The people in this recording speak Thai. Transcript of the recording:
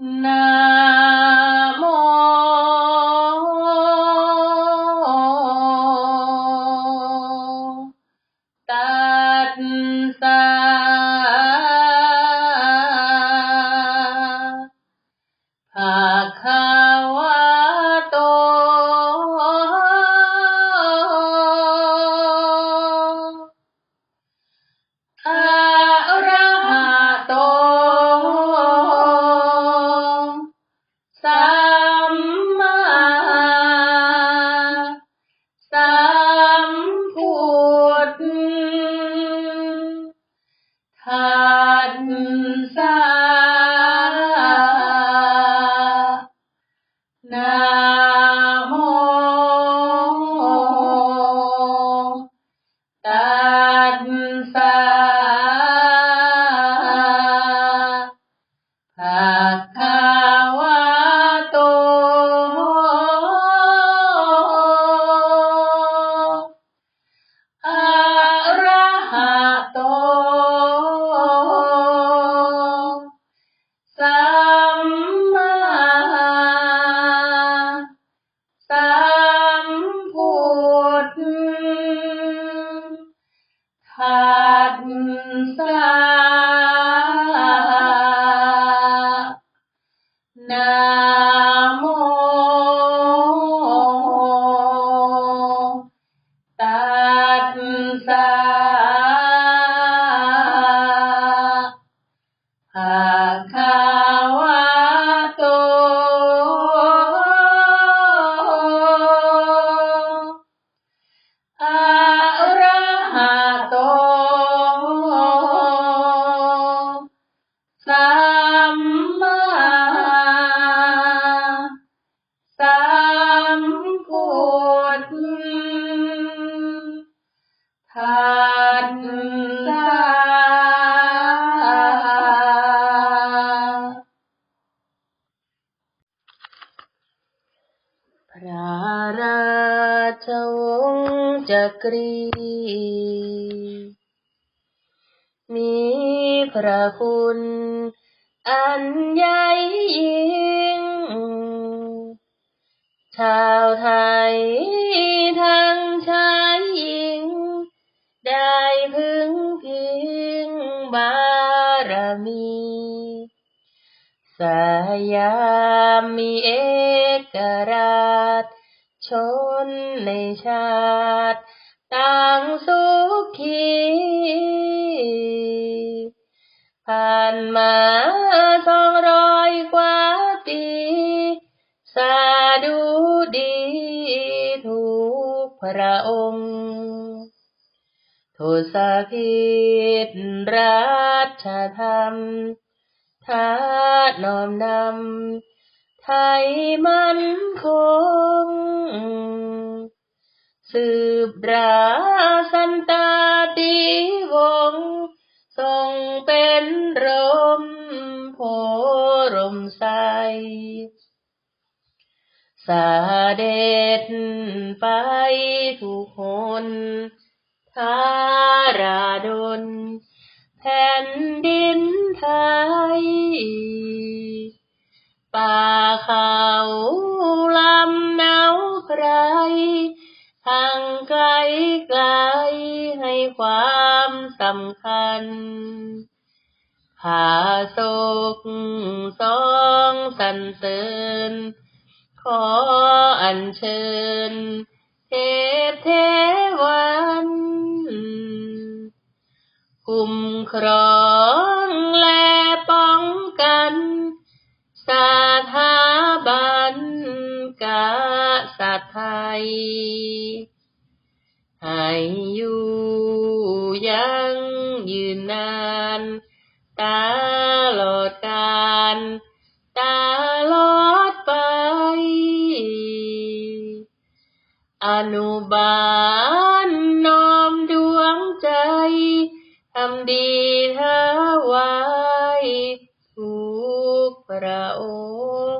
น นะโม พระราชวงศ์จักรี มีพระคุณอันใหญ่ยิ่งชาวไทย สยามมีเอกราช ชนในชาติ ต่างสุขีผ่านมาสองร้อยกว่าปี สาดูดีทุกพระองค์โทสะพิษราชธรรม ท้านอมนำไทยมันคง สืบราสันตาติวงทรงเป็นร่มโพร่มใสสาเด็จไปทุกคนทาราดน แผ่นดินไทย ป่าเขาลำเนาใครทางไกลไกลให้ความสำคัญผาศกสองสรรเสริญ ขออัญเชิญเทพเทวัน คุ้มครองและป้องกัน สถาบันกษัตริย์ไทย ให้อยู่ยังยืนนานตลอดกาลตลอดไป อนุบาล ถวายทุกพระองค์